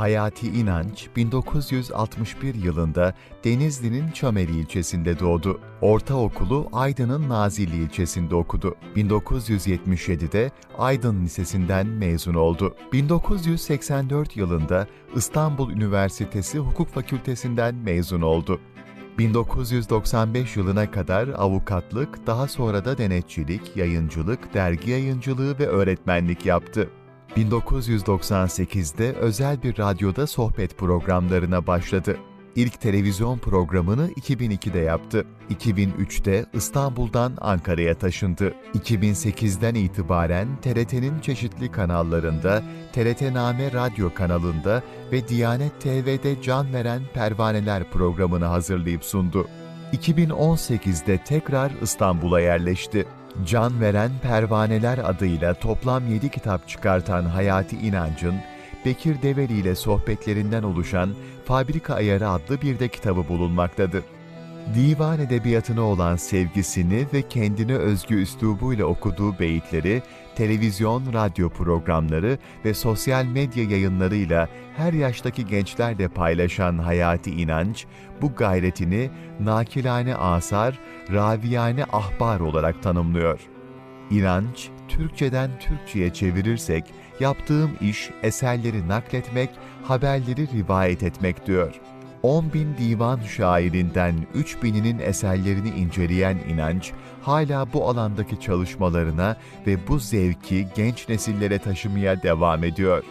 Hayati İnanç 1961 yılında Denizli'nin Çameli ilçesinde doğdu. Ortaokulu Aydın'ın Nazilli ilçesinde okudu. 1977'de Aydın Lisesi'nden mezun oldu. 1984 yılında İstanbul Üniversitesi Hukuk Fakültesinden mezun oldu. 1995 yılına kadar avukatlık, daha sonra da denetçilik, yayıncılık, dergi yayıncılığı ve öğretmenlik yaptı. 1998'de özel bir radyoda sohbet programlarına başladı. İlk televizyon programını 2002'de yaptı. 2003'te İstanbul'dan Ankara'ya taşındı. 2008'den itibaren TRT'nin çeşitli kanallarında, TRT Name Radyo kanalında ve Diyanet TV'de can veren Pervaneler programını hazırlayıp sundu. 2018'de tekrar İstanbul'a yerleşti. Can Veren Pervaneler adıyla toplam 7 kitap çıkartan Hayati İnancın, Bekir Develi ile sohbetlerinden oluşan Fabrika Ayarı adlı bir de kitabı bulunmaktadır. Divan edebiyatına olan sevgisini ve kendine özgü üslubuyla okuduğu beyitleri, televizyon, radyo programları ve sosyal medya yayınlarıyla her yaştaki gençlerle paylaşan Hayati İnanç, bu gayretini nakilane asar, raviyane ahbar olarak tanımlıyor. İnanç, Türkçeden Türkçe'ye çevirirsek, yaptığım iş eserleri nakletmek, haberleri rivayet etmek diyor. 10 bin divan şairinden 3 bininin eserlerini inceleyen İnanç, hala bu alandaki çalışmalarına ve bu zevki genç nesillere taşımaya devam ediyor.